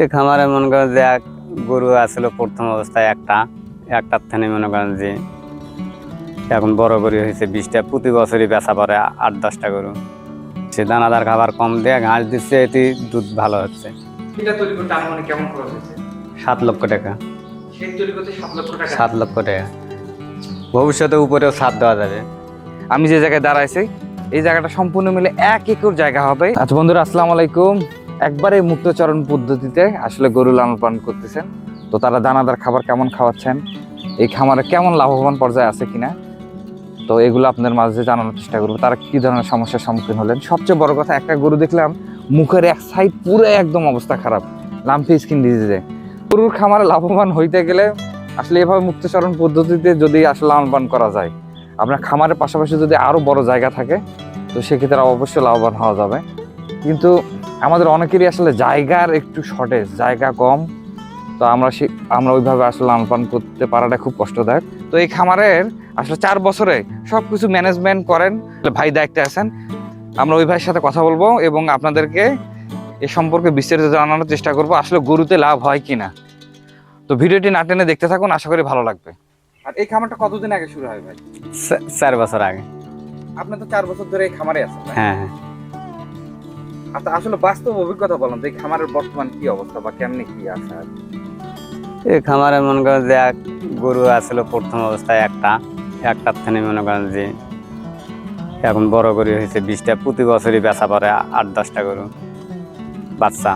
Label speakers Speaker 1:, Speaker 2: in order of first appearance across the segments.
Speaker 1: এই খামারে মনে করেন যে এক গরু আছিল প্রথম অবস্থায় একটা একটার থেকে মনে করেন যে এখন বড় গরু হয়েছে বিশটা প্রতি বছরই বেচা পড়ে আট দশটা গরু। সে দানাদার খাবার কম দিয়ে ঘাস দিচ্ছে এটি দুধ ভালো হচ্ছে। লক্ষ টাকা।
Speaker 2: সাত লক্ষ টাকা?
Speaker 1: সাত লক্ষ টাকা। ভবিষ্যতে উপরেও সাত দেওয়া যাবে।
Speaker 2: আমি যে জায়গায় দাঁড়াইছি এই জায়গাটা সম্পূর্ণ মিলে এক একর জায়গা হবে। আচ্ছা বন্ধুরা আসসালামু আলাইকুম। একবারে মুক্তচরণ পদ্ধতিতে আসলে গরু লালন পালন করতেছেন। তো তারা দানাদার খাবার কেমন খাওয়াচ্ছেন? এই খামারে কেমন লাভবান পর্যায়ে আছে কিনা? তো এগুলো আপনাদের মাঝে জানানোর চেষ্টা করব। তারা কী ধরনের সমস্যার সম্মুখীন হলেন? সবচেয়ে বড় কথা, একটা গরু দেখলাম, মুখের এক সাইড পুরো একদম অবস্থা খারাপ। লাম্পি স্কিন ডিজিজে গরুর খামারে লাভবান হইতে গেলে আসলে এভাবে মুক্তচরণ পদ্ধতিতে যদি আসলে লালন করা যায়, আপনার খামারের পাশাপাশি যদি আরও বড় জায়গা থাকে, তো সেক্ষেত্রে অবশ্যই লাভবান হওয়া যাবে। কিন্তু আমাদের অনেকেরই আসলে জায়গার একটু শর্টেজ জায়গা কম। তো আমরা সে আমরা ওইভাবে আসলে লালন পালন করতে পারাটা খুব কষ্টদায়ক। তো এই খামারের আসলে চার বছরে সব কিছু ম্যানেজমেন্ট করেন ভাই দায়িত্বে আছেন। আমরা ওই ভাইয়ের সাথে কথা বলব এবং আপনাদেরকে এ সম্পর্কে বিস্তারিত জানানোর চেষ্টা করব আসলে গরুতে লাভ হয় কি না তো ভিডিওটি না টেনে দেখতে থাকুন আশা করি ভালো লাগবে। আর এই খামারটা কতদিন আগে শুরু হয় ভাই?
Speaker 1: চার বছর আগে।
Speaker 2: আপনি তো চার বছর ধরে এই খামারে আছেন
Speaker 1: হ্যাঁ হ্যাঁ।
Speaker 2: আচ্ছা আসলে বাস্তব অভিজ্ঞতা বলেন যে খামারের বর্তমান কি অবস্থা বা কেমনে কি আছে আর?
Speaker 1: এই খামারে মনে করেন যে এক গরু আছিল প্রথম অবস্থায় একটা একটার থেকে মনে করেন যে এখন বড় গরু হয়েছে বিশটা প্রতি বছরই বেচা পড়ে আট দশটা গরু বাচ্চা।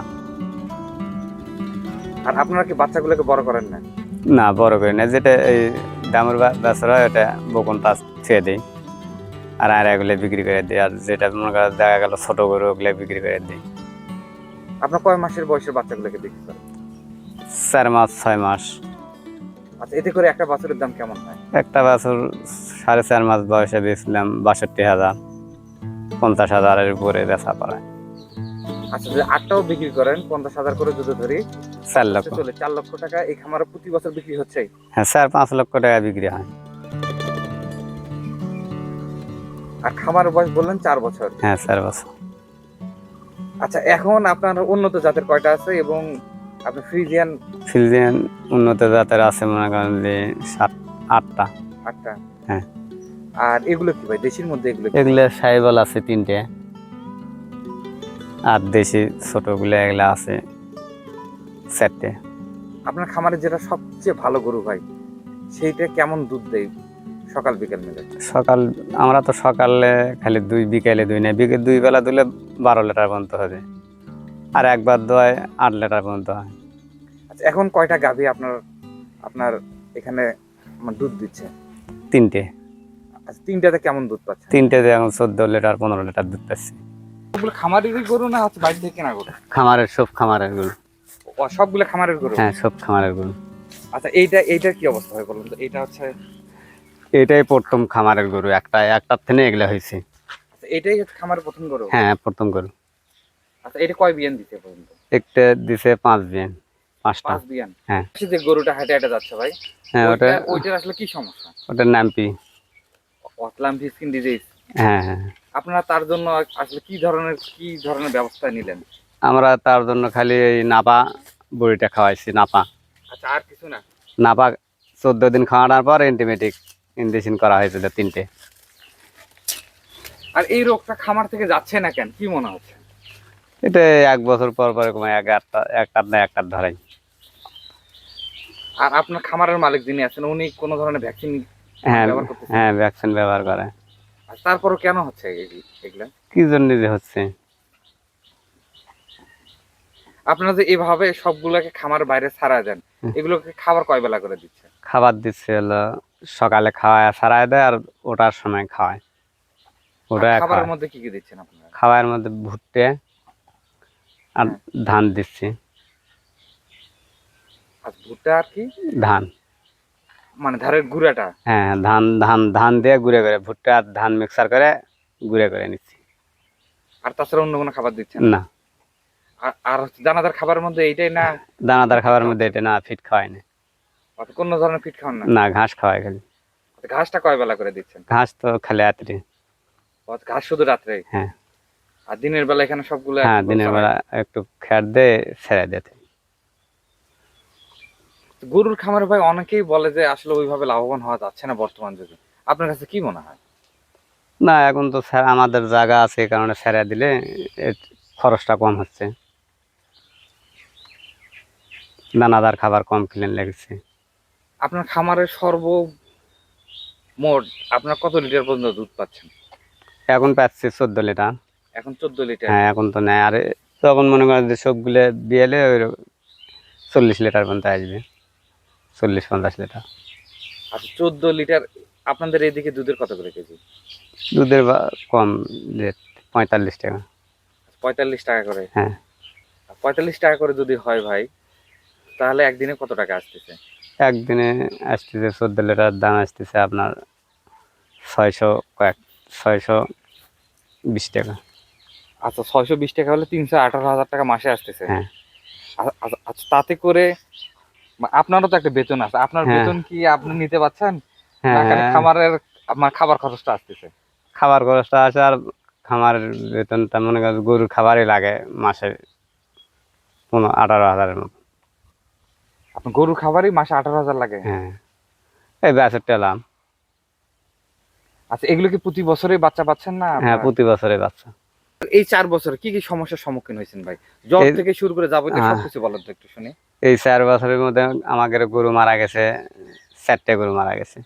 Speaker 2: আর আপনারা কি বাচ্চাগুলোকে বড় করেন না?
Speaker 1: না বড় করি না যেটা এই দামের বেচা হয় ওটা বকুনটা ছেড়ে দিই। আর আর এগুলো বিক্রি করে দিই। আর যেটা মনে করেন দেখা গেল ছোট গরু ওগুলো বিক্রি করে দিই।
Speaker 2: আপনার কয় মাসের বয়সের বাচ্চাগুলোকে বিক্রি করেন?
Speaker 1: চার মাস ছয় মাস।
Speaker 2: আচ্ছা এতে করে একটা বাছুরের দাম কেমন হয়?
Speaker 1: একটা বছর সাড়ে চার মাস বয়সে বেচলাম বাষট্টি হাজার। পঞ্চাশ হাজারের উপরে বেচা পড়ায়
Speaker 2: আচ্ছা যদি আটটাও বিক্রি করেন পঞ্চাশ হাজার করে যদি ধরি
Speaker 1: চার লক্ষ।
Speaker 2: চলে চার লক্ষ টাকা এই খামারে প্রতি বছর বিক্রি হচ্ছে
Speaker 1: হ্যাঁ চার পাঁচ লক্ষ টাকা বিক্রি হয়।
Speaker 2: আর খামারের বয়স বললেন চার বছর।
Speaker 1: হ্যাঁ চার বছর।
Speaker 2: আচ্ছা এখন আপনার উন্নত জাতের কয়টা আছে এবং আপনি ফ্রিজিয়ান?
Speaker 1: ফ্রিজিয়ান উন্নত জাতের আছে মনে করেন যে সাত আটটা।
Speaker 2: আটটা।
Speaker 1: হ্যাঁ।
Speaker 2: আর এগুলো কি ভাই? দেশির মধ্যে এগুলো
Speaker 1: এগুলো সাইবল আছে তিনটে। আর দেশি ছোটগুলো এগুলো আছে চারটে।
Speaker 2: আপনার খামারে যেটা সবচেয়ে ভালো গরু ভাই সেইটা কেমন দুধ দেয়? সকাল বিকেল মিলে?
Speaker 1: সকাল আমরা তো সকালে খালি দুই বিকেলে দুই না বিকেল দুই বেলা দিলে বারো লিটার পর্যন্ত হবে। আর একবার দোয়ায় আট লিটার পর্যন্ত হয়।
Speaker 2: আচ্ছা এখন কয়টা গাভী আপনার আপনার এখানে আমার দুধ দিচ্ছে?
Speaker 1: তিনটে।
Speaker 2: আচ্ছা তিনটাতে কেমন দুধ পাচ্ছে?
Speaker 1: তিনটেতে এখন চোদ্দ লিটার পনেরো লিটার দুধ পাচ্ছি।
Speaker 2: সবগুলো খামারেরই গরু না হচ্ছে বাইরে থেকে কেনা গরু?
Speaker 1: খামারের সব খামারের গরু।
Speaker 2: সবগুলো খামারের গরু?
Speaker 1: হ্যাঁ সব খামারের গরু।
Speaker 2: আচ্ছা এইটা এইটার কি অবস্থা হয় বলুন তো? এইটা হচ্ছে
Speaker 1: এটাই প্রথম খামারের গরু একটা একটার থেকে এগুলো হয়েছে।
Speaker 2: আচ্ছা, এটাই হচ্ছে খামারের প্রথম গরু?
Speaker 1: হ্যাঁ প্রথম গরু।
Speaker 2: আচ্ছা এটা কয় বিয়ান দিতে পর্যন্ত?
Speaker 1: একটা দিছে পাঁচ বিয়ান পাঁচটা।
Speaker 2: পাঁচ বিয়ান?
Speaker 1: হ্যাঁ।
Speaker 2: আচ্ছা, যে গরুটা হাঁটে হাঁটে যাচ্ছে ভাই
Speaker 1: হ্যাঁ ওটা
Speaker 2: ওইটা- ওইটার আসলে কি সমস্যা?
Speaker 1: ওটার নাম নামপি।
Speaker 2: অতলাম স্কিন ডিজিজ
Speaker 1: হ্যাঁ হ্যাঁ।
Speaker 2: আপনারা তার জন্য আসলে কি ধরনের কি ধরনের ব্যবস্থা নিলেন?
Speaker 1: আমরা তার জন্য খালি এই নাপা বড়িটা খাওয়াইছি নাপা।
Speaker 2: আচ্ছা আর কিছু না?
Speaker 1: নাপা চোদ্দ দিন খাওয়ানোর পর অ্যান্টিবায়োটিক ইঞ্জেকশন করা হয়েছিল তিনটে।
Speaker 2: আর এই রোগটা খামার থেকে যাচ্ছে না কেন? কি মনে হচ্ছে?
Speaker 1: এটা এক বছর পর পর এরকম এক একটার না একটার ধরাই।
Speaker 2: আর আপনার খামারের মালিক যিনি আছেন উনি কোনো ধরনের ভ্যাকসিন
Speaker 1: হ্যাঁ
Speaker 2: ব্যবহার?
Speaker 1: হ্যাঁ ভ্যাকসিন ব্যবহার করে।
Speaker 2: আর তারপরও কেন হচ্ছে এগুলা?
Speaker 1: কি জন্য যে হচ্ছে?
Speaker 2: আপনারা যে এভাবে সবগুলোকে খামার বাইরে ছাড়া দেন এগুলোকে খাবার কয় বেলা করে দিচ্ছে?
Speaker 1: খাবার দিচ্ছে হলো সকালে খাওয়ায় সারায় দেয় আর ওটার সময় খাওয়ায়। ওটা
Speaker 2: খাবারের মধ্যে কি কি দিচ্ছেন আপনারা?
Speaker 1: খাওয়ার মধ্যে ভুট্টে আর
Speaker 2: হ্যাঁ।
Speaker 1: ধান দিচ্ছি।
Speaker 2: আর ভুট্টা আর কি?
Speaker 1: ধান।
Speaker 2: মানে ধারের গুঁড়াটা?
Speaker 1: হ্যাঁ ধান ধান ধান দিয়ে গুঁড়ে করে ভুট্টা আর ধান মিক্সার করে গুঁড়ে করে নিচ্ছি।
Speaker 2: আর তাছাড়া অন্য কোনো খাবার দিচ্ছেন?
Speaker 1: না।
Speaker 2: আর- আর দানাদার খাবারের মধ্যে এইটাই না?
Speaker 1: দানাদার খাবারের মধ্যে এটা না ফিট খাওয়াই না।
Speaker 2: কোনো ধরনের ফিট খাওয়ান না?
Speaker 1: না ঘাস খাওয়াই খালি।
Speaker 2: ঘাসটা কয় বেলা করে দিচ্ছেন?
Speaker 1: ঘাস তো খালি রাত্রি।
Speaker 2: ঘাস শুধু রাত্রে?
Speaker 1: হ্যাঁ।
Speaker 2: আর দিনের বেলা এখানে সবগুলো
Speaker 1: হ্যাঁ দিনের বেলা একটু খ্যাট দিয়ে ছেড়ে দিতে
Speaker 2: গরুর খামারে ভাই অনেকেই বলে যে আসলে ওইভাবে লাভবান হওয়া যাচ্ছে না বর্তমান যুগে। আপনার কাছে কি মনে হয়?
Speaker 1: না এখন তো স্যার আমাদের জায়গা আছে এই কারণে স্যারা দিলে খরচটা কম হচ্ছে। দানাদার খাবার কম খেলে লেগেছে।
Speaker 2: আপনার খামারের সর্ব মোট আপনার কত লিটার পর্যন্ত দুধ পাচ্ছেন?
Speaker 1: এখন পাচ্ছি চোদ্দ লিটার।
Speaker 2: এখন চোদ্দ লিটার?
Speaker 1: হ্যাঁ এখন তো নেয় আর তখন মনে করেন যে সবগুলো বিয়েলে ওই চল্লিশ লিটার পর্যন্ত আসবে। চল্লিশ পঞ্চাশ লিটার।
Speaker 2: আচ্ছা চোদ্দ লিটার আপনাদের এদিকে দুধের কত করে কেজি?
Speaker 1: দুধের বা- কম রেট পঁয়তাল্লিশ টাকা।
Speaker 2: পঁয়তাল্লিশ টাকা করে?
Speaker 1: হ্যাঁ।
Speaker 2: পঁয়তাল্লিশ টাকা করে যদি হয় ভাই তাহলে একদিনে কত টাকা আসতেছে?
Speaker 1: একদিনে আসতেছে চোদ্দ লিটার দাম আসতেছে আপনার ছয়শো কয়েক ছয়শো বিশ টাকা।
Speaker 2: আচ্ছা ছয়শো বিশ টাকা হলে তিনশো আঠারো হাজার টাকা মাসে আসতেছে।
Speaker 1: হ্যাঁ।
Speaker 2: আচ্ছা তাতে করে আপনারও তো একটা বেতন আছে। আপনার
Speaker 1: হ্যাঁ।
Speaker 2: বেতন কি আপনি নিতে পারছেন
Speaker 1: হ্যাঁ হ্যাঁ।
Speaker 2: খামারের আপনার খাবার খরচটা আসতেছে।
Speaker 1: খাবার খরচটা আছে আর খামারের বেতনটা মনে করেন গরুর খাবারই লাগে মাসে পনেরো আঠারো হাজারের মতো।
Speaker 2: গরুর খাবারই মাসে আঠারো হাজার লাগে।
Speaker 1: হ্যাঁ। এই ব্যাসের টেলাম।
Speaker 2: আচ্ছা এগুলো কি প্রতি বছরে বাচ্চা পাচ্ছেন না
Speaker 1: হ্যাঁ প্রতি বছরে বাচ্চা।
Speaker 2: এই চার বছরে কি কি সমস্যার সম্মুখীন হয়েছেন ভাই?
Speaker 1: এই-
Speaker 2: থেকে শুরু করে যাবতীয়। সবকিছু বলেন তো একটু শুনি।
Speaker 1: এই চার বছরের মধ্যে আমাদের গরু মারা গেছে চারটে গরু মারা গেছে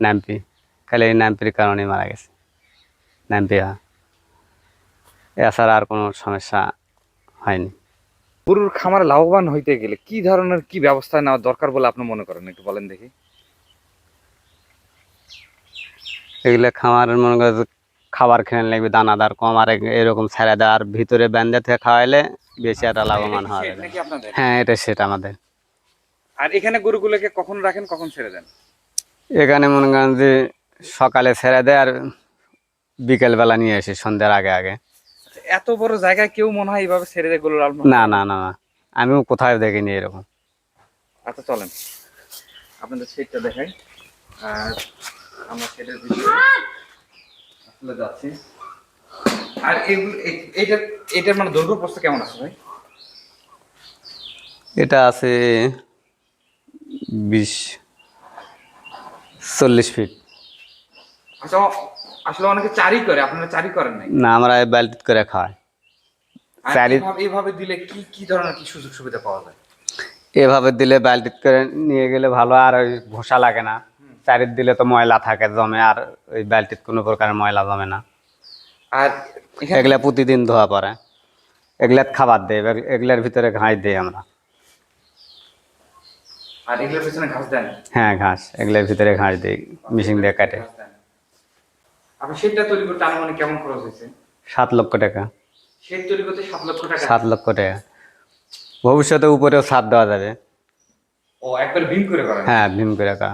Speaker 1: নাম্পি। খালি এই নাম্পির কারণে মারা গেছে। নাম্পি হ্যাঁ এছাড়া আর কোনো সমস্যা হয়নি।
Speaker 2: গরুর খামারে লাভবান হইতে গেলে কি ধরনের কি ব্যবস্থা নেওয়া দরকার বলে আপনি মনে করেন? একটু বলেন দেখি।
Speaker 1: এগুলো খামারের মনে করেন খাবার খেয়ে লাগবে দানাদার কম আর এরকম ছেড়ে দেয় আর ভিতরে ব্যান্ডে থেকে খাওয়াইলে বেশি একটা লাভবান যাবে।
Speaker 2: নাকি আপনাদের?
Speaker 1: হ্যাঁ এটা সেটা আমাদের।
Speaker 2: আর এখানে গরুগুলোকে কখন রাখেন কখন ছেড়ে দেন?
Speaker 1: এখানে মনে করেন যে সকালে ছেড়ে দেয় আর বিকেলবেলা নিয়ে আসি সন্ধ্যার আগে আগে।
Speaker 2: এত বড় জায়গায় কেউ মনে হয় এইভাবে ছেড়ে দেয় লালন
Speaker 1: না না না না। আমিও কোথায় দেখিনি এরকম।
Speaker 2: আচ্ছা চলেন। আপনাদের সেটটা দেখাই। আর আমরা সেটের ভিতরে আসলে যাচ্ছি। আর এগুলো এ- এইটার এটার মানে দৈর্ঘ্য প্রস্থ কেমন আছে ভাই?
Speaker 1: এটা আছে বিশ চল্লিশ ফিট
Speaker 2: আচ্ছা আসলে অনেকে চারি করে আপনারা চারি করেন নাই?
Speaker 1: না আমরা বালতি করে
Speaker 2: আর
Speaker 1: চারি-
Speaker 2: এইভাবে দিলে কি কি ধরনের কি সুযোগ সুবিধা পাওয়া যায়?
Speaker 1: এভাবে দিলে বালতি করে নিয়ে গেলে ভালো আর ওই ঘষা লাগে না। চারির দিলে তো ময়লা থাকে জমে আর ওই বালতিত কোনো প্রকারের ময়লা জমে না।
Speaker 2: আর
Speaker 1: এগুলা প্রতিদিন ধোয়া পড়ে। এগুলাত খাবার দেয় এগুলা- এগুলার ভিতরে ঘাস দিই আমরা।
Speaker 2: আর এগুলোর পেছনে ঘাস দেন?
Speaker 1: হ্যাঁ ঘাস। এগুলার ভিতরে ঘাস দিই মেশিন দিয়ে কাটে।
Speaker 2: আপনি সেটটা তৈরি করতে আনুমানিক কেমন খরচ হয়েছে?
Speaker 1: সাত লক্ষ টাকা।
Speaker 2: সেট তৈরি করতে সাত লক্ষ টাকা?
Speaker 1: সাত লক্ষ টাকা। ভবিষ্যতে উপরেও ছাদ দেওয়া যাবে।
Speaker 2: ও একবার বিম করে করেন
Speaker 1: হ্যাঁ ভীম করে কা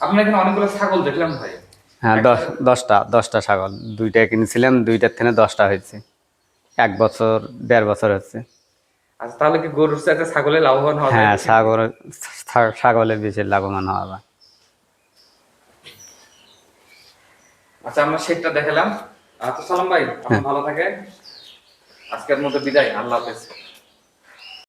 Speaker 2: আপনার এখানে অনেকগুলো ছাগল দেখলাম ভাই।
Speaker 1: হ্যাঁ দশ দশটা দশটা ছাগল। দুইটা কিনেছিলাম দুইটার থেকে দশটা হয়েছে। এক বছর দেড় বছর হচ্ছে।
Speaker 2: আচ্ছা তাহলে কি গরুর সাথে ছাগলে লাভবান হবে
Speaker 1: হ্যাঁ ছাগল ছা- ছাগলের বেশি লাভবান হওয়া
Speaker 2: আচ্ছা আমরা সেটটা দেখালাম। আচ্ছা সালাম ভাই আপনি ভালো থাকেন। আজকের মতো বিদায় আল্লাহ হাফেজ।